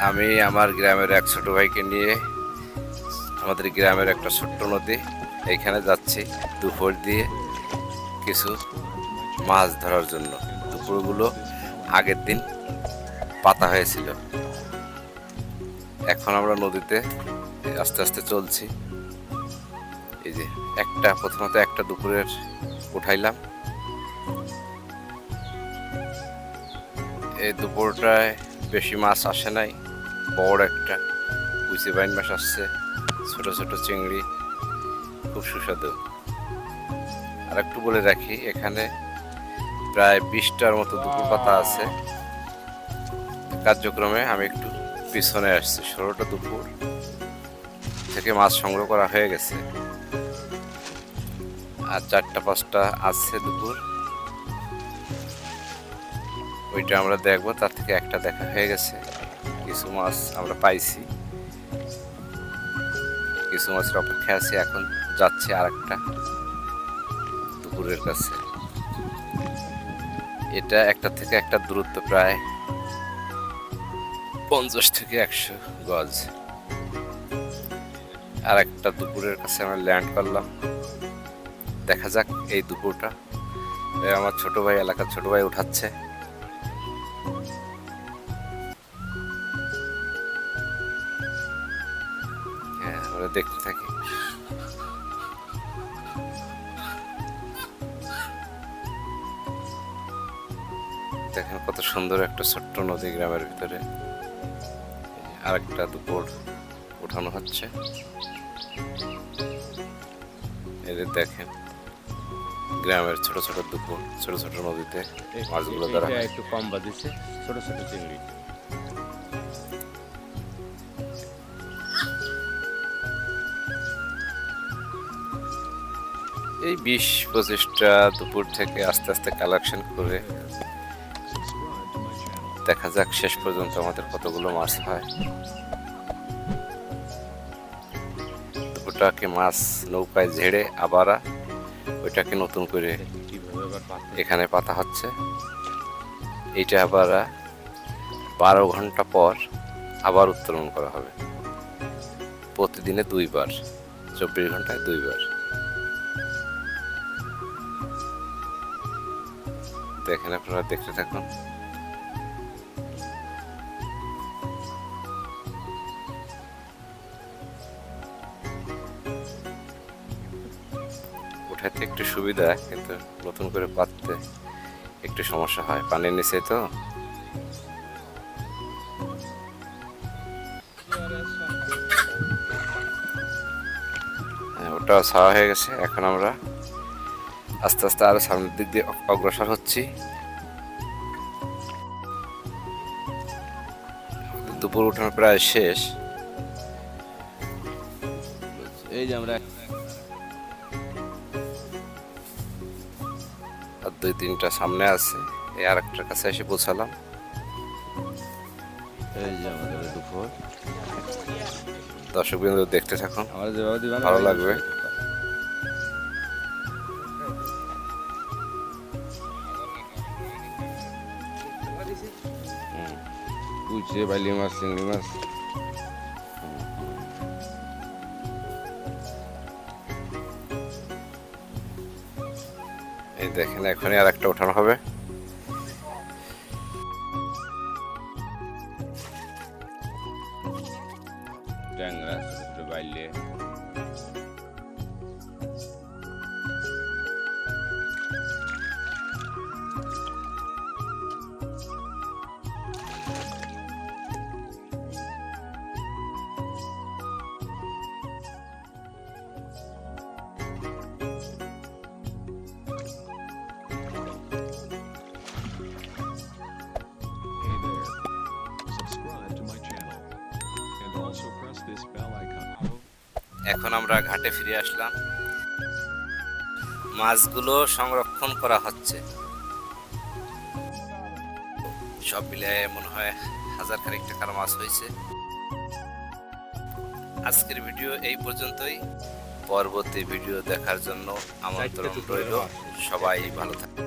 আমি আমার গ্রামের এক ছোট ভাইকে নিয়ে আমাদের গ্রামের একটা ছোট্ট নদী, এইখানে যাচ্ছি দুপুর দিয়ে কিছু মাছ ধরার জন্য। দুপুরগুলো আগের দিন পাতা হয়েছিল। এখন আমরা নদীতে আস্তে আস্তে চলছি। এই যে একটা, প্রথমত একটা দুপুরের উঠাইলাম। এই দুপুরটায় বেশি মাছ আসে নাই। বড় একটা কুচি বাইন মাছ আসছে, ছোট ছোট চিংড়ি, খুব সুস্বাদু। আর একটু বলে রাখি, এখানে প্রায় বিশটার মতো দুপুর পাতা আছে। কার্যক্রমে আমি একটু পিছনে আসছি, ষোলোটা দুপুর থেকে মাছ সংগ্রহ করা হয়ে গেছে। আর চারটা পাঁচটা আছে দুপুর। ওইটা আমরা দেখব, তার থেকে একটা দেখা হয়ে গেছে। কিছু মাছ আমরা পাইছি। কিছু মাছের অপেক্ষা আছে, এখন যাচ্ছে আর একটা দুপুরের কাছে। এটা একটা থেকে একটা দূরত্ব প্রায় পঞ্চাশ থেকে একশো গজ। আর একটা দুপুরের কাছে আমরা ল্যান্ড করলাম। দেখা যাক এই দুপুরটা। আমার ছোট ভাই, এলাকার ছোট ভাই উঠাচ্ছে। আমরা দেখতে থাকি। দেখেন কত সুন্দর একটা ছোট্ট নদী গ্রামের ভিতরে আর একটা দুপুর উঠানো হচ্ছে। এদের দেখেন, গ্রামের ছোট ছোট দুপুর, ছোট ছোট নদীতে মাছগুলো ধরা একটু কম বাদিছে ছোট ছোট চিংড়ি। এই বিশ পঁচিশটা দুপুর থেকে আস্তে আস্তে কালেকশন করে দেখা যাক শেষ পর্যন্ত আমাদের কতগুলো মাছ হয়। দুপুরটাকে মাছ নৌকায় ঝেড়ে আবার ওইটাকে নতুন করে এখানে পাতা হচ্ছে। এইটা আবার বারো ঘণ্টা পর আবার উত্তোলন করা হবে। প্রতিদিনে দুইবার, চব্বিশ ঘন্টায় দুইবার। দেখেন আপনারা দেখতে থাকুন। উঠাতে একটু সুবিধা কিন্তু নতুন করে পাততে একটু সমস্যা হয়। পানির নিচে তো। হ্যাঁ, ওটাও ছাওয়া হয়ে গেছে। এখন আমরা আস্তে আস্তে আরও সামনের দিক দিয়ে অগ্রসর হচ্ছি। দুপুর উঠানো প্রায় শেষ। এই যে আমরা আর দুই তিনটা সামনে আছে। এই আর একটার কাছে এসে পৌঁছালাম। এই যে আমাদের দুপুর। দর্শক বিন্দু দেখতে থাকুন। ভালো লাগবে। উচে বাইলি মাছ চিংড়ি মাছ এই দেখেন এখনই আর একটা ওঠানো হবে। এখন আমরা ঘাটে ফিরে আসলাম। মাছগুলো সংরক্ষণ করা হচ্ছে। সব মিলিয়ে মনে হয় হাজার খানিক টাকার মাছ হয়েছে। আজকের ভিডিও এই পর্যন্তই। পরবর্তী ভিডিও দেখার জন্য আমন্ত্রণ রইল। সবাই ভালো থাকবে